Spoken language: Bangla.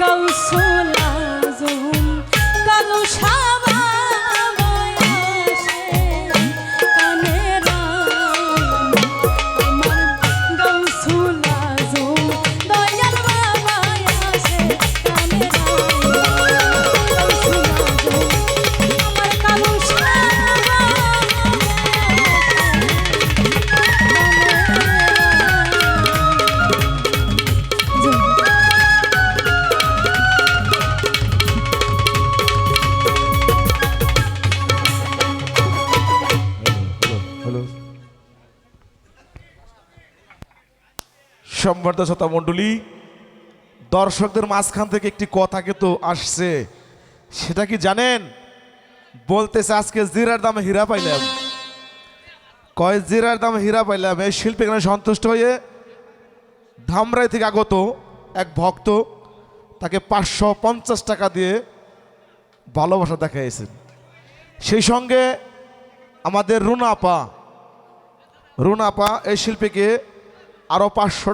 গাউসুল সম্বর্ধ শ্রোতা মণ্ডলী, দর্শকদের মাঝখান থেকে একটি কথা কিন্তু আসছে। সেটা কি জানেন? বলতেছে আজকে জিরার দামে হীরা পাইলাম। কয় জিরার দামে হীরা পাইলাম? এই শিল্পী এখানে সন্তুষ্ট হয়ে ধামরাই থেকে আগত এক ভক্ত তাকে পাঁচশো পঞ্চাশ টাকা দিয়ে ভালোবাসা দেখাইছেন সেই সঙ্গে আমাদের রুনা আপা এই শিল্পীকে আরও পাঁচশো